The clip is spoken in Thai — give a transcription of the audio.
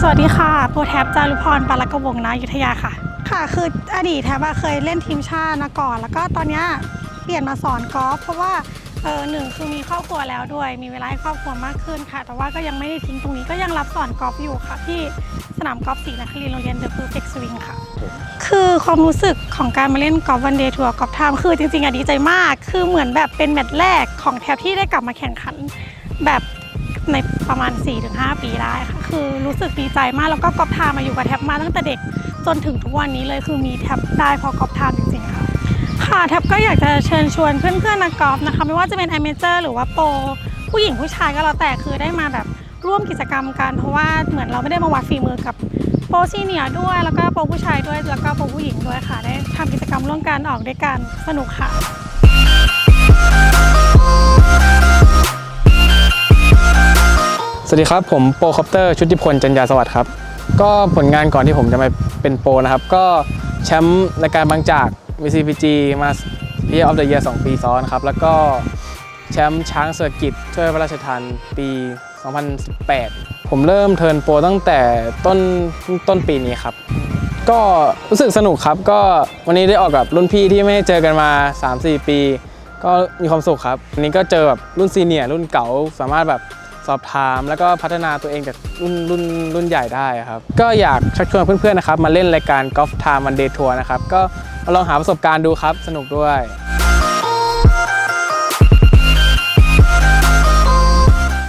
สวัสดีค่ะ โปรแท็บจารุพรปาลกวงศ์นาอยุธยาค่ะ ค่ะ คืออดีตแท็บอะเคยเล่นทีมชาติมาก่อน แล้วก็ตอนเนี้ยเปลี่ยนมาสอนกอล์ฟเพราะว่าเออหนึ่งคือมีครอบครัวแล้วด้วย มีเวลาให้ครอบครัวมากขึ้นค่ะ แต่ว่าก็ยังไม่ได้ทิ้งตรงนี้ก็ยังรับสอนกอล์ฟอยู่ค่ะ ที่สนามกอล์ฟศรีนครินทร์โรงเรียนเดอะเพอร์เฟกต์สวิงค่ะ คือความรู้สึกของการมาเล่นกอล์ฟวันเดย์ทัวร์กอล์ฟไทม์คือจริงๆอะดีใจมาก คือเหมือนแบบเป็นแมตช์แรกของแท็บที่ได้กลับมาแข่งขันแบบ ในประมาณ 4-5 ปีได้ค่ะ คือรู้สึกดีใจมากแล้วก็กอล์ฟไทม์มาอยู่กับแท็บมาตั้งแต่เด็กจนถึงทุกวันนี้เลยคือมีแท็บได้เพราะกอล์ฟไทม์จริงๆค่ะ ค่ะแท็บก็อยากจะเชิญชวนเพื่อนๆนักกอล์ฟนะคะ ไม่ว่าจะเป็น a อเมเจอร์หรือว่าโปรผู้หญิงผู้ชายก็แล้วแต่คือได้มาแบบร่วมกิจกรรมกันเพราะว่าเหมือนเราไม่ได้มาวัดฝีมือกับโปรซีเนียร์ด้วยแล้วก็โปรผู้ชายด้วยแล้วก็โปรผู้หญิงด้วยค่ะ ได้ทำกิจกรรมร่วมกันออกด้วยกันสนุกค่ะ สวัสดีครับ ผมโปรคอปเตอร์ชุติพลจันยาสวัสดิ์ครับ ก็ผลงานก่อนที่ผมจะมาเป็นโปรนะครับ ก็แชมป์รายการบางจาก VCPG มาพีออฟเดอะเยียร์2ปีซ้อนครับ แล้วก็แชมป์ช้างเซอร์กิตช่วยพระราชทานปี 2018 ผมเริ่มเทิร์นโปรตั้งแต่ต้นต้นปีนี้ครับ ก็รู้สึกสนุกครับ ก็วันนี้ได้ออกกับรุ่นพี่ที่ไม่ได้เจอกันมา 3-4 ปี ก็มีความสุขครับวันนี้ก็เจอแบบรุ่นซีเนียร์รุ่นเก่าสามารถแบบ สอบถาม แล้วก็พัฒนาตัวเองจากรุ่นรุ่นรุ่นใหญ่ได้ครับ ก็อยากชักชวนเพื่อนๆนะครับ มาเล่นรายการกอล์ฟไทม์วันเดย์ทัวร์นะครับ ก็ลองหาประสบการณ์ดูครับ สนุกด้วย